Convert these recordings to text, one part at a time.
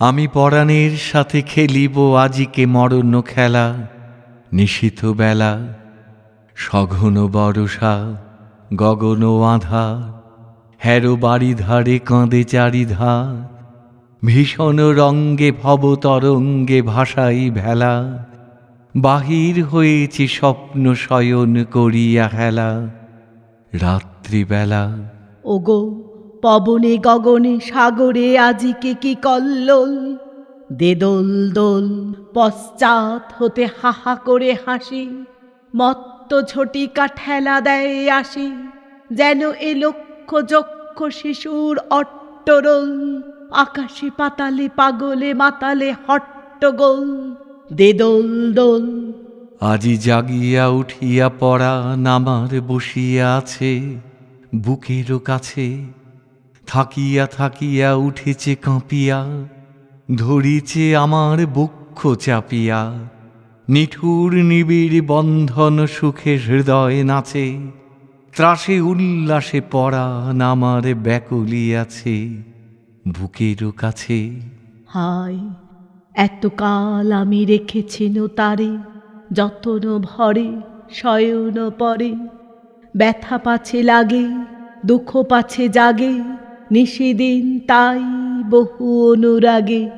আমি পরাণের সাথে খেলিব আজিকে মরণ খেলা, নিশীথ বেলা, সঘন বরষা, গগন আধার হ্যারো বাড়ি ধারে কাঁদে চারিধা, ভীষণ রঙ্গে ভব তরঙ্গে ভাসাই ভেলা, বাহির হয়েছে স্বপ্ন শয়ন করিয়া হেলা, রাত্রিবেলা ওগো পবনে গগনে সাগরে আজিকে কি কল্লোল? দে দোল, পশ্চাৎ হতে হাহা করে হাসি, মত্ত ঝটিকা ঠেলা দেয় আসি, যেন এ লক্ষ যক্ষ শিশুর অট্টরোল, আকাশে পাতালে পাগলে মাতালে হট্টগোল। দে দোল। দোল আজি জাগিয়া উঠিয়া পড়া নামার বসিয়া আছে বুকেরও কাছে থাকিয়া থাকিয়া উঠেছে কাঁপিয়া, ধরিছে আমার বক্ষ চাপিয়া। নিঠুর নিবিড় বন্ধন সুখে হৃদয় নাচে, ত্রাসে উল্লাসে পড়া নামার ব্যাকুলিয়াছে বুকেরও কাছে। হায় এতকাল আমি রেখেছিন তারে, যতন ভরে শয়ন পরে। ব্যথা পাছে লাগে, দুঃখ পাছে জাগে নিশিদিন তাই বহু অনুরাগে,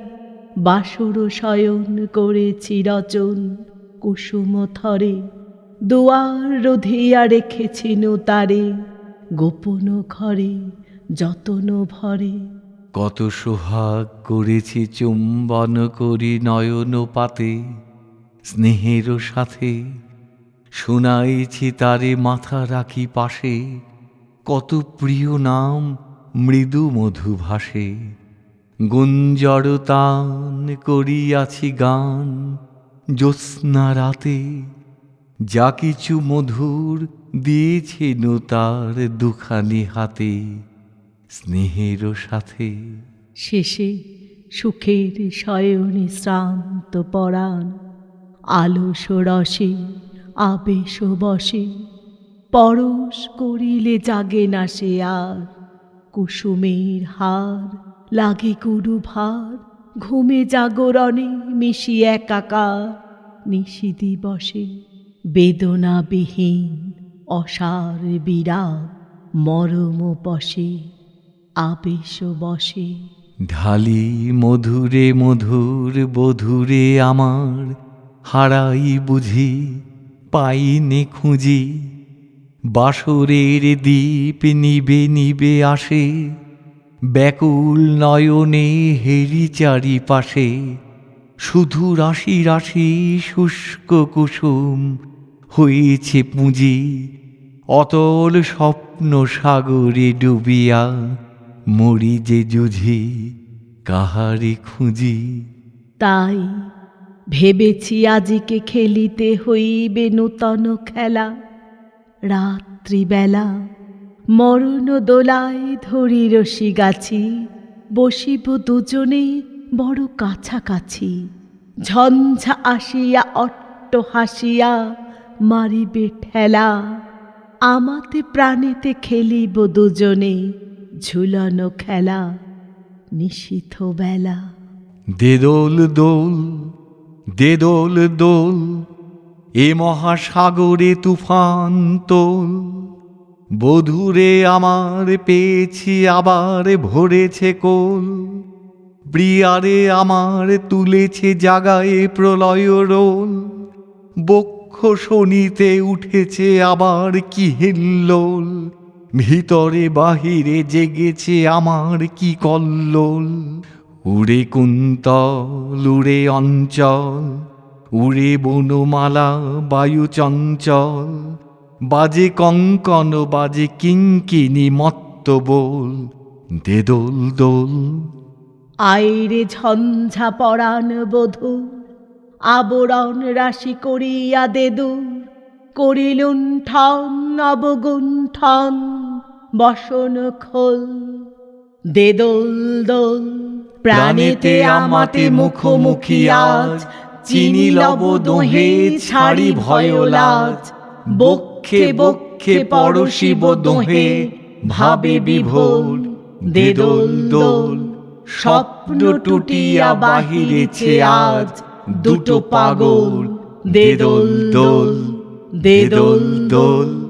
বাসর শয়ন করেছি রচন কুসুম থরে। দুয়ার রধিয়া রেখেছিনু তারে, গোপন ঘরে যতন ভরে। কত সোহাগ করেছি চুম্বন করি নয়ন পাতে, স্নেহের সাথে শুনাইছি তারে মাথা রাখি পাশে। কত প্রিয় নাম মৃদু মধু ভাসে গুঞ্জর তান করিয়াছি গান। জ্যোৎস্না রাতে যা কিছু মধুর দিয়েছি তার দুখানি হাতে, স্নেহের সাথে। শেষে সুখের শয়নে শ্রান্ত পরাণ, আলস রসে আবেশ বসে, পরশ করিলে জাগে না সে আর। কুসুমের হার, লাগে গুরু ভার, ঘুমে জাগরণে মিশি একাকার, নিশি দিবসে বেদনাবিহীন, অসার বিরাগ মরম বসে, আবেশ বসে। ঢালি মধুরে মধুর বধুরে আমার, হারাই বুঝি, পাইনে খুঁজি। বাসরের দ্বীপ নিবে নিবে আসে, ব্যাকুল নয়নে হেরি চারিপাশে। শুধু রাশি রাশি শুষ্ক কুসুম হয়েছে পুঁজি, অতল স্বপ্ন সাগরে ডুবিয়া মরি যে জুঝি কাহারি খুঁজি। তাই ভেবেছি আজিকে খেলিতে হইবে নূতন খেলা। রাত্রিবেলা মরণ দোলায় ধরি রশি গাছি, বসিব দুজনে বড় কাছাকাছি। ঝঞ্ঝা আসিয়া অট্ট হাসিয়া মারিবে ঠেলা, আমাতে প্রাণেতে খেলিব দুজনে ঝুলানো খেলা, নিশীথ বেলা। দে দোল দোল দে দোল দোল এ মহাসাগরে তুফান তোল। বধুরে আমার পেয়েছি, আবার ভরেছে কোল। প্রিয়ারে আমার তুলেছে জাগায় প্রলয় রোল। বক্ষ শনিতে উঠেছে আবার কি হিল্লোল। ভিতরে বাহিরে জেগেছে আমার কি কল্লোল। উড়ে কুন্তল, উড়ে অঞ্চল উড়ে বনমালা বায়ু চঞ্চল। বাজে কঙ্কন বাজে কিঙ্কিনি মত্ত বল। দে দোল। দোল আইরে ঝঞ্ঝা পরাণ বধূ আবরণ রাশি করিয়া দেদুর করিলুন ঠন অবগুণ্ঠন বসন খোল। দে দোল দোল প্রাণেতে আমাতে মুখোমুখি আজ। চিনি লব দোহে, ছাড়ি ভয়লাজ বক্ষে বক্ষে পরশিব দোহে, ভাবে বিভোর, দেদোল দোল। স্বপ্ন টুটিয়া বাহিরেছে আজ, দুটো পাগল, দেদোল দোল দেদোল দোল দোল।